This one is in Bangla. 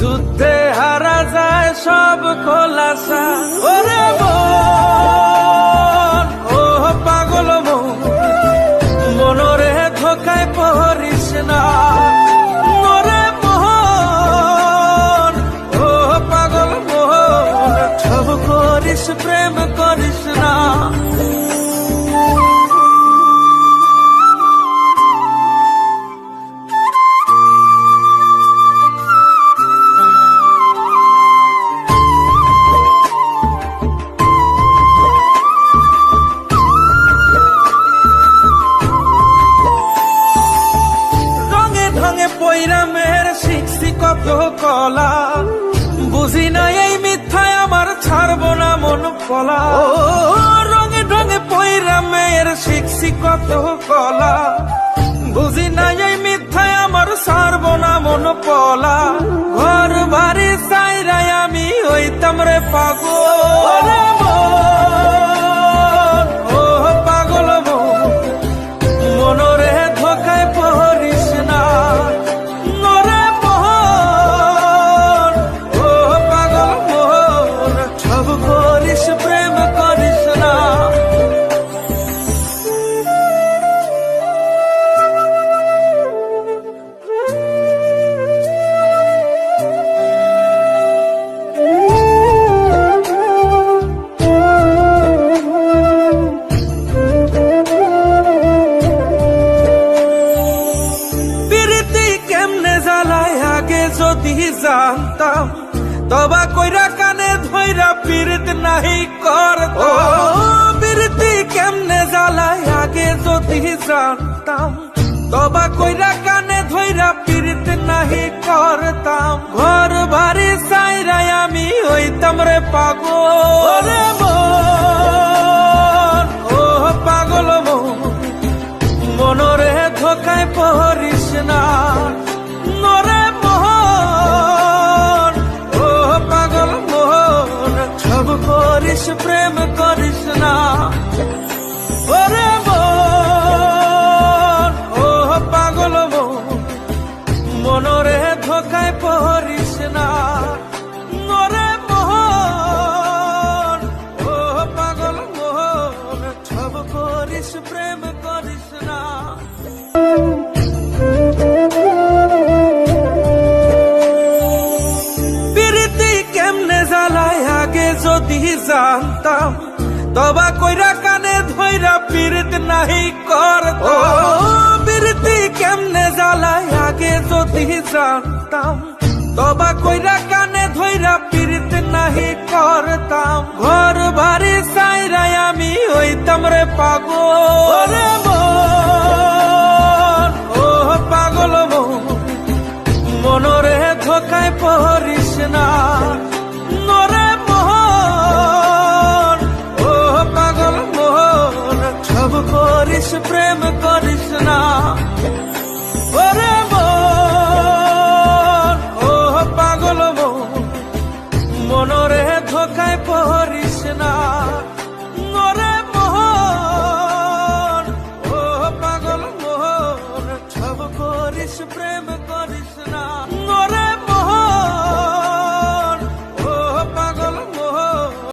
যুদ্ধে হারা যায় সব খোলাসা। ওরে ও পাগল মন মনরে ধোকায় পড়িস না। প্রেম করিস না। কলা। বুঝি না এই মিথ্যায় আমার ছাড়ব না মন কলা ও। রঙে ঢঙে পৈরা মেয়ের শিখছি কত কলা। বুঝি না এই মিথ্যায় আমার ছাড়ব না মন কলা ঘর বাড়ি চাইরাই আমি ওই তামরে পাগল। যদি জানতাম তবা কইরা কানে ধইরা পীড়িত নাহি করত প্রীতি কেমনে জ্বালায় আগে যদি জানতাম তবা কইরা কানে ধইরা পীড়িত নাহি করতাম। ঘর বাড়ি সাইরাই আমি হইতাম রে পাগল। ও পাগল মন মনরে ধোকায় পড়িস না। করিস প্রেম করিস না। ওরে ও পাগল মনরে ধোকায় পড়িস না। ও পাগল মোহন প্রেম যদি জানতাম তবা কইরা কানে ধইরা পীড়িত নাহি করত প্রীতি কেমনে জ্বালায় আগে যদি জানতাম তবা কইরা কানে ধইরা পীড়িত নাহি করতাম। ঘর বাড়ি সাইরাই আমি হইতাম রে পাগল। ও পাগল মন মনরে ধোকায় পড়িস না। করিস প্রেম করিস না। ওরে ও পাগল মনরে ধোকায় পহরিস না। ওরে পাগল